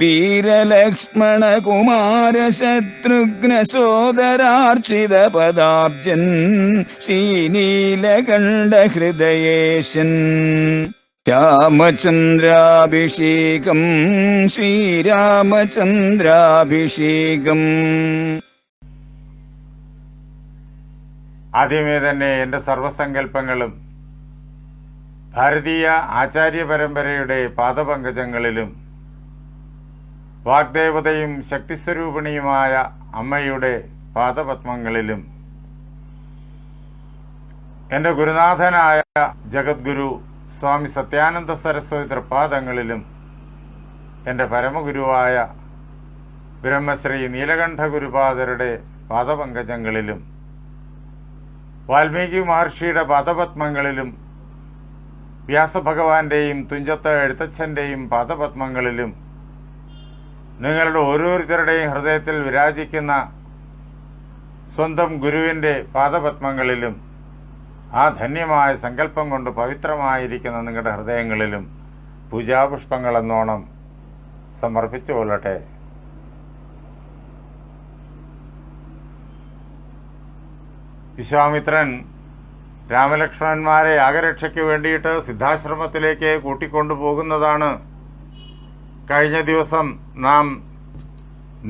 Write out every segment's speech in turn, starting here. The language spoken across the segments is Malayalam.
വീരലക്ഷ്മണ കുമാര ശത്രുഘ്ന സോദരാർച്ചിത പദാബ്ജൻ ശ്രീനീലകണ്ഠ ഹൃദയേശൻ രാമചന്ദ്രാഭിഷേകം ശ്രീരാമചന്ദ്രാഭിഷേകം. ആദ്യമേ തന്നെ എന്റെ സർവസങ്കല്പങ്ങളും ഭാരതീയ ആചാര്യ പരമ്പരയുടെ പാദപങ്കജങ്ങളിലും വാഗ്ദേവതയും ശക്തിസ്വരൂപിണിയുമായ അമ്മയുടെ പാദപത്മങ്ങളിലും എന്റെ ഗുരുനാഥനായ ജഗദ്ഗുരു സ്വാമി സത്യാനന്ദ സരസ്വതി തൃപ്പാദങ്ങളിലും എന്റെ പരമഗുരുവായ ബ്രഹ്മശ്രീ നീലകണ്ഠ ഗുരുപാദരുടെ പാദപങ്കജങ്ങളിലും വാൽമീകി മഹർഷിയുടെ പാദപത്മങ്ങളിലും വ്യാസഭഗവാന്റെയും തുഞ്ചത്ത് എഴുത്തച്ഛന്റെയും പാദപത്മങ്ങളിലും നിങ്ങളുടെ ഓരോരുത്തരുടെയും ഹൃദയത്തിൽ വിരാജിക്കുന്ന സ്വന്തം ഗുരുവിന്റെ പാദപത്മങ്ങളിലും ആ ധന്യമായ സങ്കല്പം കൊണ്ട് പവിത്രമായിരിക്കുന്ന നിങ്ങളുടെ ഹൃദയങ്ങളിലും പൂജാപുഷ്പങ്ങളെന്നോണം സമർപ്പിച്ചു കൊള്ളട്ടെ. വിശ്വാമിത്രൻ രാമലക്ഷ്മണന്മാരെ യാഗരക്ഷയ്ക്ക് വേണ്ടിയിട്ട് സിദ്ധാശ്രമത്തിലേക്ക് കൂട്ടിക്കൊണ്ടുപോകുന്നതാണ് കഴിഞ്ഞ ദിവസം നാം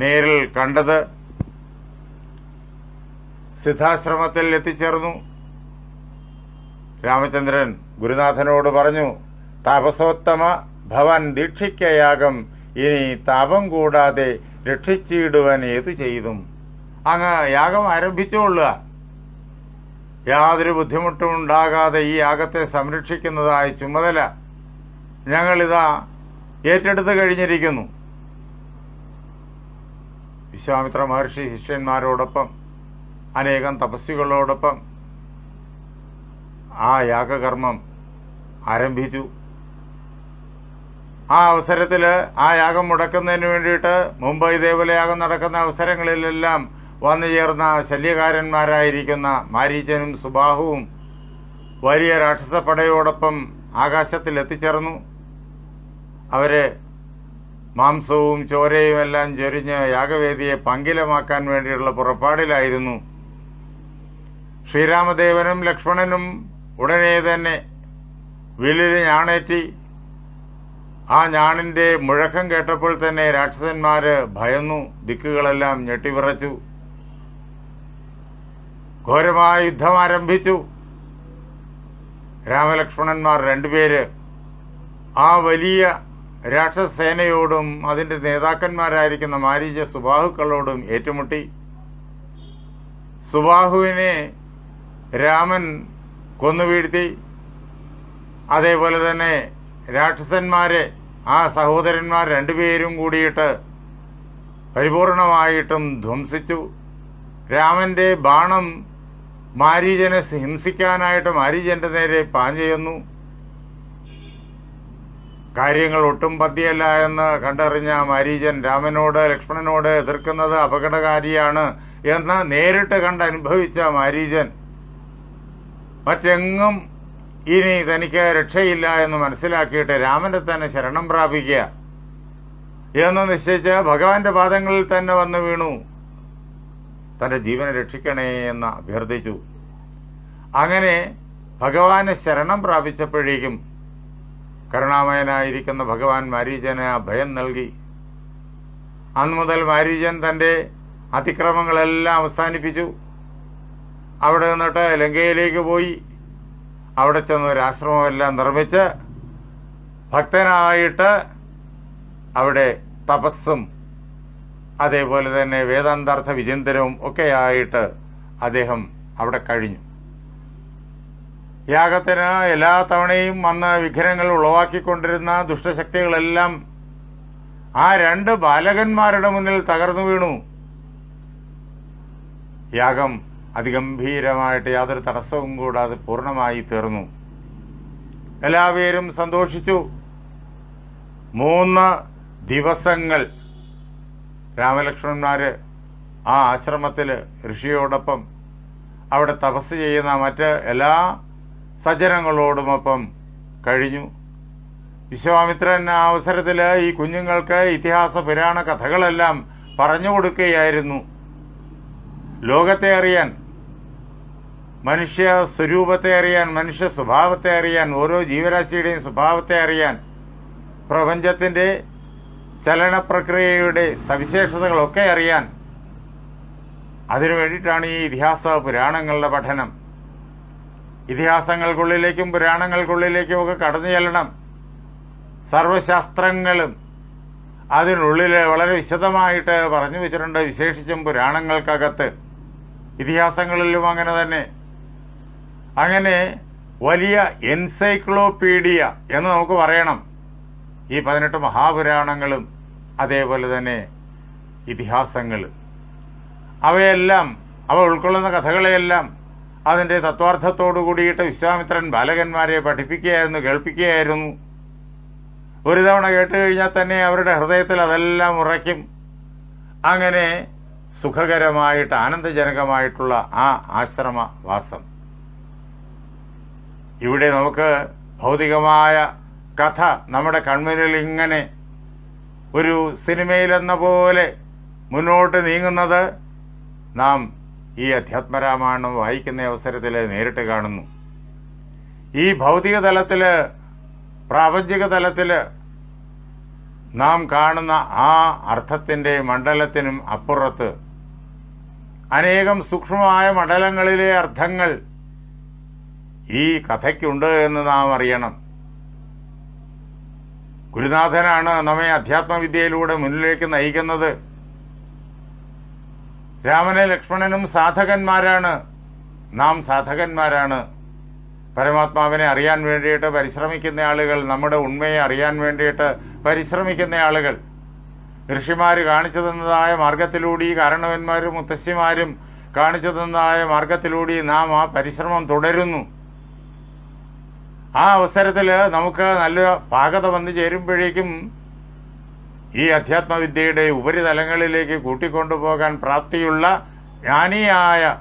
നേരിൽ കണ്ടത് സിദ്ധാശ്രമത്തിൽ എത്തിച്ചേർന്നു. രാമചന്ദ്രൻ ഗുരുനാഥനോട് പറഞ്ഞു താപസോത്തമ ഭവൻ ദീക്ഷിക്കയാകും ഇനി താപം കൂടാതെ രക്ഷിച്ചിടുവാൻ ഏതു ചെയ്തും. അങ്ങ് യാഗം ആരംഭിച്ചുകൊള്ളുക യാതൊരു ബുദ്ധിമുട്ടും ഉണ്ടാകാതെ ഈ യാഗത്തെ സംരക്ഷിക്കുന്നതായ ചുമതല ഞങ്ങളിതാ ഏറ്റെടുത്ത് കഴിഞ്ഞിരിക്കുന്നു. വിശ്വാമിത്ര മഹർഷി ശിഷ്യന്മാരോടൊപ്പം അനേകം തപസ്സികളോടൊപ്പം ആ യാഗകർമ്മം ആരംഭിച്ചു. ആ അവസരത്തിൽ ആ യാഗം മുടക്കുന്നതിന് വേണ്ടിയിട്ട് മുംബൈ ഇതേപോലെ യാഗം നടക്കുന്ന അവസരങ്ങളിലെല്ലാം വന്നു ചേർന്ന ശല്യകാരന്മാരായിരിക്കുന്ന മാരീചനും സുബാഹുവും വലിയ രാക്ഷസപ്പടയോടൊപ്പം ആകാശത്തിൽ എത്തിച്ചേർന്നു അവർ മാംസവും ചോരയും എല്ലാം ചൊരിഞ്ഞ് യാഗവേദിയെ പങ്കിലമാക്കാൻ വേണ്ടിയുള്ള പുറപ്പാടിലായിരുന്നു. ശ്രീരാമദേവനും ലക്ഷ്മണനും ഉടനെ തന്നെ വില്ലിൽ ഞാണേറ്റി ആ ഞാണിന്റെ മുഴക്കം കേട്ടപ്പോൾ തന്നെ രാക്ഷസന്മാര് ഭയന്നു ദിക്കുകളെല്ലാം ഞെട്ടിവിറച്ചു. ഘോരമായ യുദ്ധം ആരംഭിച്ചു. രാമലക്ഷ്മണന്മാർ രണ്ടുപേര് ആ വലിയ രാക്ഷസേനയോടും അതിന്റെ നേതാക്കന്മാരായിരിക്കുന്ന മാരീച സുബാഹുക്കളോടും ഏറ്റുമുട്ടി. സുബാഹുവിനെ രാമൻ കൊന്നുവീഴ്ത്തി. അതേപോലെ തന്നെ രാക്ഷസന്മാരെ ആ സഹോദരന്മാർ രണ്ടുപേരും കൂടിയിട്ട് പരിപൂർണമായിട്ടും ധ്വംസിച്ചു. രാമന്റെ ബാണം മാരീജനെ ഹിംസിക്കാനായിട്ട് മാരീജന്റെ നേരെ പാഞ്ഞെയ്യുന്നു കാര്യങ്ങൾ ഒട്ടും പതിയല്ല എന്ന് കണ്ടറിഞ്ഞ മാരീജൻ രാമനോട് ലക്ഷ്മണനോട് എതിർക്കുന്നത് അപകടകാരിയാണ് എന്ന് നേരിട്ട് കണ്ട് അനുഭവിച്ച മാരീജൻ. മറ്റെങ്ങും ഇനി തനിക്ക് രക്ഷയില്ല എന്ന് മനസ്സിലാക്കിയിട്ട് രാമന്റെ തന്നെ ശരണം പ്രാപിക്കുക എന്ന് നിശ്ചയിച്ച് ഭഗവാന്റെ പാദങ്ങളിൽ തന്നെ വന്ന് വീണു. തന്റെ ജീവനെ രക്ഷിക്കണേ എന്ന് അഭ്യർത്ഥിച്ചു. അങ്ങനെ ഭഗവാനെ ശരണം പ്രാപിച്ചപ്പോഴേക്കും കരുണാമയനായിരിക്കുന്ന ഭഗവാൻ മാരീജന് ഭയം നൽകി. അന്നു മുതൽ മാരീജൻ തന്റെ അതിക്രമങ്ങളെല്ലാം അവസാനിപ്പിച്ചു. അവിടെ നിന്നിട്ട് ലങ്കയിലേക്ക് പോയി. അവിടെ ചെന്ന് ഒരാശ്രമമെല്ലാം നിർമ്മിച്ച് ഭക്തനായിട്ട് അവിടെ തപസ്സും അതേപോലെ തന്നെ വേദാന്താർത്ഥ വിചിന്തനവും ഒക്കെയായിട്ട് അദ്ദേഹം അവിടെ കഴിഞ്ഞു. യാഗത്തിന് എല്ലാ തവണയും വന്ന് വിഘ്നങ്ങൾ ഉളവാക്കിക്കൊണ്ടിരുന്ന ദുഷ്ടശക്തികളെല്ലാം ആ രണ്ട് ബാലകന്മാരുടെ മുന്നിൽ തകർന്നു വീണു. യാഗം അതിഗംഭീരമായിട്ട് യാതൊരു തടസ്സവും കൂടാതെ പൂർണമായി തീർന്നു. എല്ലാവരും സന്തോഷിച്ചു. മൂന്ന് ദിവസങ്ങൾ രാമലക്ഷ്മണന്മാര് ആ ആശ്രമത്തിൽ ഋഷിയോടൊപ്പം അവിടെ തപസ് ചെയ്യുന്ന മറ്റ് എല്ലാ സജ്ജനങ്ങളോടുമൊപ്പം കഴിഞ്ഞു. വിശ്വാമിത്രൻ ആ അവസരത്തിൽ ഈ കുഞ്ഞുങ്ങൾക്ക് ഇതിഹാസ പുരാണ കഥകളെല്ലാം പറഞ്ഞു കൊടുക്കുകയായിരുന്നു. ലോകത്തെ അറിയാൻ മനുഷ്യ സ്വരൂപത്തെ അറിയാൻ മനുഷ്യ സ്വഭാവത്തെ അറിയാൻ ഓരോ ജീവരാശിയുടെയും സ്വഭാവത്തെ അറിയാൻ പ്രപഞ്ചത്തിന്റെ ചലനപ്രക്രിയയുടെ സവിശേഷതകളൊക്കെ അറിയാൻ അതിനു വേണ്ടിയിട്ടാണ് ഈ ഇതിഹാസ പുരാണങ്ങളുടെ പഠനം. ഇതിഹാസങ്ങൾക്കുള്ളിലേക്കും പുരാണങ്ങൾക്കുള്ളിലേക്കും ഒക്കെ കടന്നു ചെല്ലണം. സർവശാസ്ത്രങ്ങളും അതിനുള്ളിൽ വളരെ വിശദമായിട്ട് പറഞ്ഞു വെച്ചിട്ടുണ്ട്. വിശേഷിച്ചും പുരാണങ്ങൾക്കകത്ത്. ഇതിഹാസങ്ങളിലും അങ്ങനെ തന്നെ. അങ്ങനെ വലിയ എൻസൈക്ലോപീഡിയ എന്ന് നമുക്ക് പറയണം. ഈ പതിനെട്ട് മഹാപുരാണങ്ങളും അതേപോലെ തന്നെ ഇതിഹാസങ്ങൾ അവയെല്ലാം അവ ഉൾക്കൊള്ളുന്ന കഥകളെയെല്ലാം അതിന്റെ തത്വാർത്ഥത്തോടു കൂടിയിട്ട് വിശ്വാമിത്രൻ ബാലകന്മാരെ പഠിപ്പിക്കുകയായിരുന്നു കേൾപ്പിക്കുകയായിരുന്നു. ഒരു തവണ കേട്ട് കഴിഞ്ഞാൽ തന്നെ അവരുടെ ഹൃദയത്തിൽ അതെല്ലാം ഉറയ്ക്കും. അങ്ങനെ സുഖകരമായിട്ട് ആനന്ദജനകമായിട്ടുള്ള ആ ആശ്രമവാസം. ഇവിടെ നമുക്ക് ഭൗതികമായ കഥ നമ്മുടെ കൺമുന്നിൽ ഇങ്ങനെ ഒരു സിനിമയിലെന്ന പോലെ മുന്നോട്ട് നീങ്ങുന്നത് നാം ഈ അധ്യാത്മരാമായണം വായിക്കുന്ന അവസരത്തിൽ നേരിട്ട് കാണുന്നു. ഈ ഭൗതിക തലത്തിൽ പ്രാപഞ്ചിക തലത്തിൽ നാം കാണുന്ന ആ അർത്ഥത്തിന്റെ മണ്ഡലത്തിനും അപ്പുറത്ത് അനേകം സൂക്ഷ്മമായ മണ്ഡലങ്ങളിലെ അർത്ഥങ്ങൾ ഈ കഥയ്ക്കുണ്ട് എന്ന് നാം അറിയണം. ഗുരുനാഥനാണ് നമ്മെ അധ്യാത്മവിദ്യയിലൂടെ മുന്നിലേക്ക് നയിക്കുന്നത്. രാമനെ ലക്ഷ്മണനും സാധകന്മാരാണ്. നാം സാധകന്മാരാണ്. പരമാത്മാവിനെ അറിയാൻ വേണ്ടിയിട്ട് പരിശ്രമിക്കുന്ന ആളുകൾ നമ്മുടെ ഉണ്മയെ അറിയാൻ വേണ്ടിയിട്ട് പരിശ്രമിക്കുന്ന ആളുകൾ. ഋഷിമാർ കാണിച്ചു തന്നതായ മാർഗത്തിലൂടെ കാരണവന്മാരും മുത്തശ്ശിമാരും കാണിച്ചു തന്നതായ മാർഗത്തിലൂടെ നാം ആ പരിശ്രമം തുടരുന്നു. ആ അവസരത്തിൽ നമുക്ക് നല്ല പാകത വന്നു ചേരുമ്പോഴേക്കും ഈ അധ്യാത്മവിദ്യയുടെ ഉപരിതലങ്ങളിലേക്ക് കൂട്ടിക്കൊണ്ടുപോകാൻ പ്രാപ്തിയുള്ള ജ്ഞാനിയായ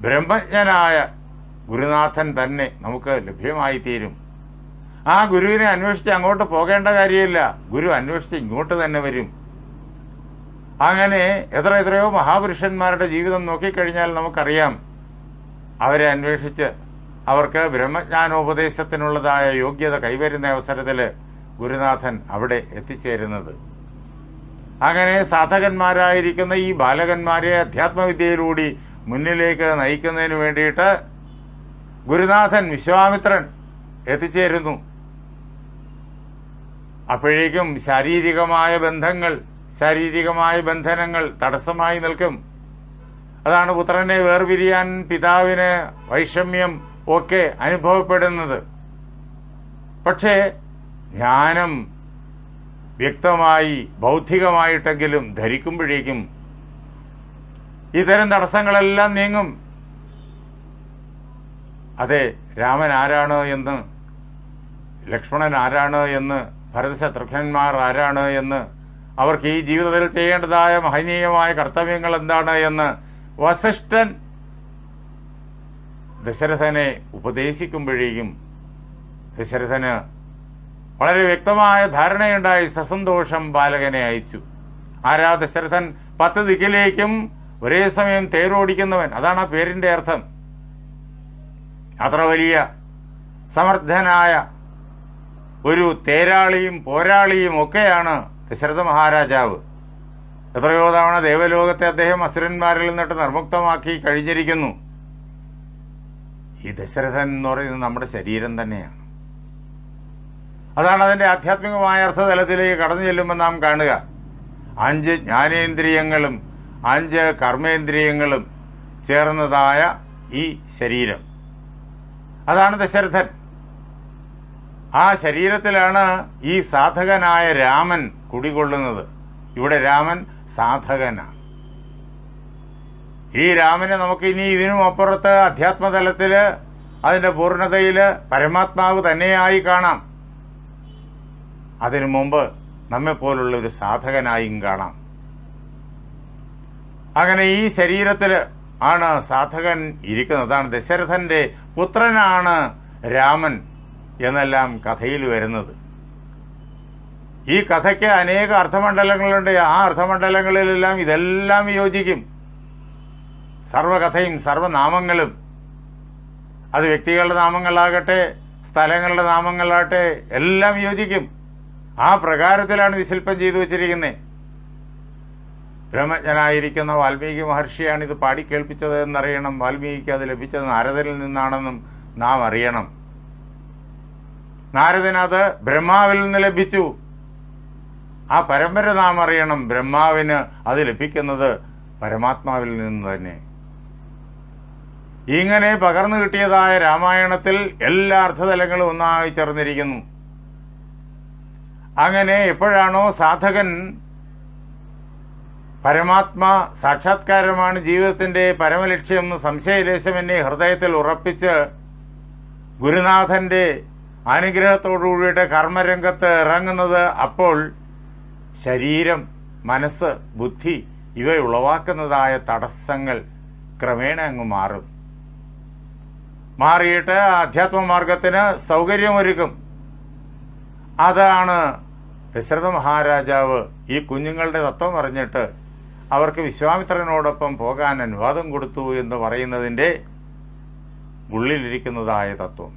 ബ്രഹ്മജ്ഞനായ ഗുരുനാഥൻ തന്നെ നമുക്ക് ലഭ്യമായിത്തീരും. ആ ഗുരുവിനെ അന്വേഷിച്ച് അങ്ങോട്ട് പോകേണ്ട കാര്യമില്ല. ഗുരു അന്വേഷിച്ച് ഇങ്ങോട്ട് തന്നെ വരും. അങ്ങനെ എത്ര എത്രയോ മഹാപുരുഷന്മാരുടെ ജീവിതം നോക്കിക്കഴിഞ്ഞാൽ നമുക്കറിയാം. അവരെ അന്വേഷിച്ച് അവർക്ക് ബ്രഹ്മജ്ഞാനോപദേശത്തിനുള്ളതായ യോഗ്യത കൈവരുന്ന അവസരത്തിൽ ഗുരുനാഥൻ അവിടെ എത്തിച്ചേരുന്നത്. അങ്ങനെ സാധകന്മാരായിരിക്കുന്ന ഈ ബാലകന്മാരെ അധ്യാത്മവിദ്യയിലൂടെ മുന്നിലേക്ക് നയിക്കുന്നതിന് വേണ്ടിയിട്ട് ഗുരുനാഥൻ വിശ്വാമിത്രൻ എത്തിച്ചേരുന്നു. അപ്പോഴേക്കും ശാരീരികമായ ബന്ധങ്ങൾ ശാരീരികമായ ബന്ധനങ്ങൾ തടസ്സമായി നിൽക്കും. അതാണ് പുത്രനെ വേർപിരിയാൻ പിതാവിന് വൈഷമ്യം ഒക്കെ അനുഭവപ്പെടുന്നത്. പക്ഷേ ജ്ഞാനം വ്യക്തമായി ബൗദ്ധികമായിട്ടെങ്കിലും ധരിക്കുമ്പോഴേക്കും ഇത്തരം തടസ്സങ്ങളെല്ലാം നീങ്ങും. അതെ രാമൻ ആരാണ് എന്ന് ലക്ഷ്മണൻ ആരാണ് എന്ന് ഭരതശത്രുഘ്നന്മാർ ആരാണ് എന്ന് അവർക്ക് ഈ ജീവിതത്തിൽ ചെയ്യേണ്ടതായ മഹനീയമായ കർത്തവ്യങ്ങൾ എന്താണ് എന്ന് വസിഷ്ഠൻ ദശരഥനെ ഉപദേശിക്കുമ്പോഴേക്കും ദശരഥന് വളരെ വ്യക്തമായ ധാരണയുണ്ടായി സസന്തോഷം ബാലകനെ അയച്ചു. ആരാ ദശരഥൻ പത്ത് ദിക്കിലേക്കും ഒരേ സമയം തേരോടിക്കുന്നവൻ. അതാണ് ആ പേരിന്റെ അർത്ഥം. അത്ര വലിയ സമർത്ഥനായ ഒരു തേരാളിയും പോരാളിയും ഒക്കെയാണ് ദശരഥ മഹാരാജാവ്. എത്രയോ തവണ ദേവലോകത്തെ അദ്ദേഹം അസുരന്മാരിൽ നിന്നിട്ട് നിർമുക്തമാക്കി കഴിഞ്ഞിരിക്കുന്നു. ഈ ദശരഥൻ എന്ന് പറയുന്നത് നമ്മുടെ ശരീരം തന്നെയാണ്. അതാണ് അതിന്റെ ആധ്യാത്മികമായ അർത്ഥതലത്തിലേക്ക് കടന്നു ചെല്ലുമ്പോൾ നാം കാണുക. അഞ്ച് ജ്ഞാനേന്ദ്രിയങ്ങളും അഞ്ച് കർമ്മേന്ദ്രിയങ്ങളും ചേർന്നതായ ഈ ശരീരം. അതാണ് ദശരഥൻ. ആ ശരീരത്തിലാണ് ഈ സാധകനായ രാമൻ കുടികൊള്ളുന്നത്. ഇവിടെ രാമൻ സാധകനാണ് ഈ രാമനെ നമുക്ക് ഇനി ഇതിനും അപ്പുറത്ത് അധ്യാത്മതലത്തിൽ അതിന്റെ പൂർണതയിൽ പരമാത്മാവ് തന്നെയായി കാണാം. അതിനു മുമ്പ് നമ്മെപ്പോലുള്ള ഒരു സാധകനായും കാണാം. അങ്ങനെ ഈ ശരീരത്തിൽ ആണ് സാധകൻ ഇരിക്കുന്നത്. അതാണ് ദശരഥന്റെ പുത്രനാണ് രാമൻ എന്നെല്ലാം കഥയിൽ വരുന്നത്. ഈ കഥയ്ക്ക് അനേക അർത്ഥമണ്ഡലങ്ങളുണ്ട് ആ അർത്ഥമണ്ഡലങ്ങളിലെല്ലാം ഇതെല്ലാം യോജിക്കും സർവകഥയും സർവനാമങ്ങളും. അത് വ്യക്തികളുടെ നാമങ്ങളാകട്ടെ സ്ഥലങ്ങളുടെ നാമങ്ങളാകട്ടെ എല്ലാം യോജിക്കും ആ പ്രകാരത്തിലാണ് വിശൽപ്പം ചെയ്തു വച്ചിരിക്കുന്നത്. ബ്രഹ്മജ്ഞനായിരിക്കുന്ന വാൽമീകി മഹർഷിയാണ് ഇത് പാടി കേൾപ്പിച്ചത് എന്നറിയണം വാൽമീകിക്ക് അത് ലഭിച്ചത് നാരദനിൽ നിന്നാണെന്നും നാം അറിയണം. നാരദനത് ബ്രഹ്മാവിൽ നിന്ന് ലഭിച്ചു. ആ പരമ്പര നാം അറിയണം. ബ്രഹ്മാവിന് അത് ലഭിക്കുന്നത് പരമാത്മാവിൽ നിന്ന് തന്നെ. ഇങ്ങനെ പകർന്നു കിട്ടിയതായ രാമായണത്തിൽ എല്ലാ അർത്ഥതലങ്ങളും ഒന്നായി ചേർന്നിരിക്കുന്നു. അങ്ങനെ എപ്പോഴാണോ സാധകൻ പരമാത്മ സാക്ഷാത്കാരമാണ് ജീവിതത്തിന്റെ പരമലക്ഷ്യമെന്ന് സംശയലേശം എന്നെ ഹൃദയത്തിൽ ഉറപ്പിച്ച് ഗുരുനാഥന്റെ അനുഗ്രഹത്തോടുകൂടിയിട്ട് കർമ്മരംഗത്ത് ഇറങ്ങുന്നത് അപ്പോൾ ശരീരം മനസ്സ് ബുദ്ധി ഇവ ഉളവാക്കുന്നതായ തടസ്സങ്ങൾ ക്രമേണ അങ്ങ് മാറും. മാറിയിട്ട് അധ്യാത്മമാർഗത്തിന് സൗകര്യമൊരുക്കും. അതാണ് ദശരഥ മഹാരാജാവ് ഈ കുഞ്ഞുങ്ങളുടെ തത്വം അറിഞ്ഞിട്ട് അവർക്ക് വിശ്വാമിത്രനോടൊപ്പം പോകാൻ അനുവാദം കൊടുത്തു എന്ന് പറയുന്നതിന്റെ ഉള്ളിലിരിക്കുന്നതായ തത്വം.